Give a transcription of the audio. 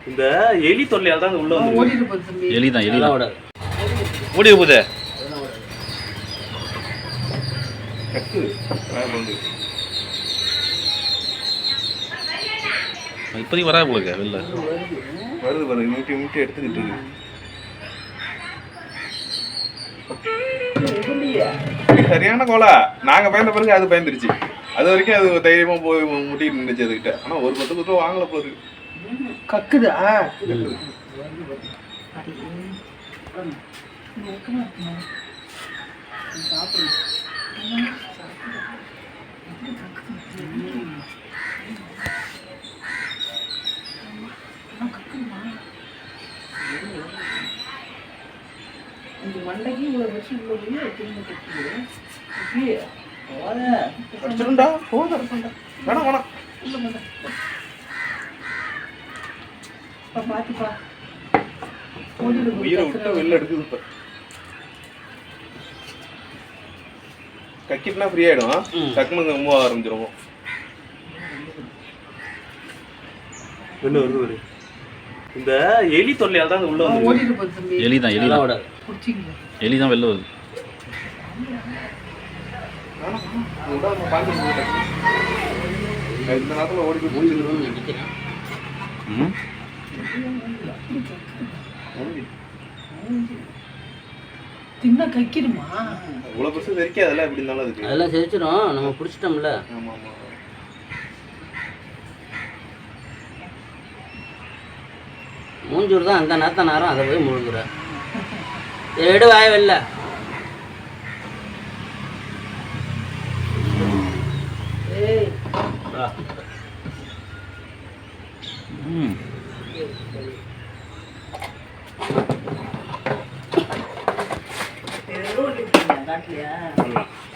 இந்த எலி தொல்லையால் தான் உள்ள வந்து ஓடிட்டு போகுது தம்பி. எலி தான் எலி தான் ஓடி போகுது கட்டு. இப்போதைக்கு வராது போலுங்க வெளில. வருது பாருங்க மீட்டி மீட்டி எடுத்துக்கிட்டு இருக்கு. சரியான கோலா. நாங்க பயந்த பிறகு அது பயந்துருச்சு. அது வரைக்கும் அது தைரியமா போய் முட்டிட்டு நின்றுச்சு அதுகிட்ட. ஆனா ஒரு பத்து பத்து வாங்கல போகுது கக்குதா இந்த மண்டைக்கு இவ்வளவு வருஷம் உள்ளது திரும்ப கட்டுது அப்படியே அடிச்சிருண்டா போதும். வேணாம் வேணாம் அப்பா பாத்துப்பா ஓடிட்டு போகுது உயிரை விட்டு வெளில எடுக்குது இப்ப. கக்கிட்டுனா ஃப்ரீ ஆயிடும். டக்குனு மூவ் ஆரம்பிச்சிருவோம். வெளில வருது இந்த எலி தொல்லையால் தான் உள்ள வந்து எலி தான் எலி தான் எலி தான் வெளில வருது. இந்த நேரத்துல ஓடி போய் தின்னா கக்கிடுமா? இவ்வளவு பெருசு தெரிக்க அதெல்லாம் எப்படி இருந்தாலும் அதுக்கு. அதெல்லாம் செரிச்சிடும் நம்ம பிடிச்சிட்டோம்ல. ஆமா ஆமா. மூஞ்சூர் தான் அந்த நேரத்த நேரம் அதை போய் முழுங்குற எடு வாய வெளில. ஏய். ம். Thank you.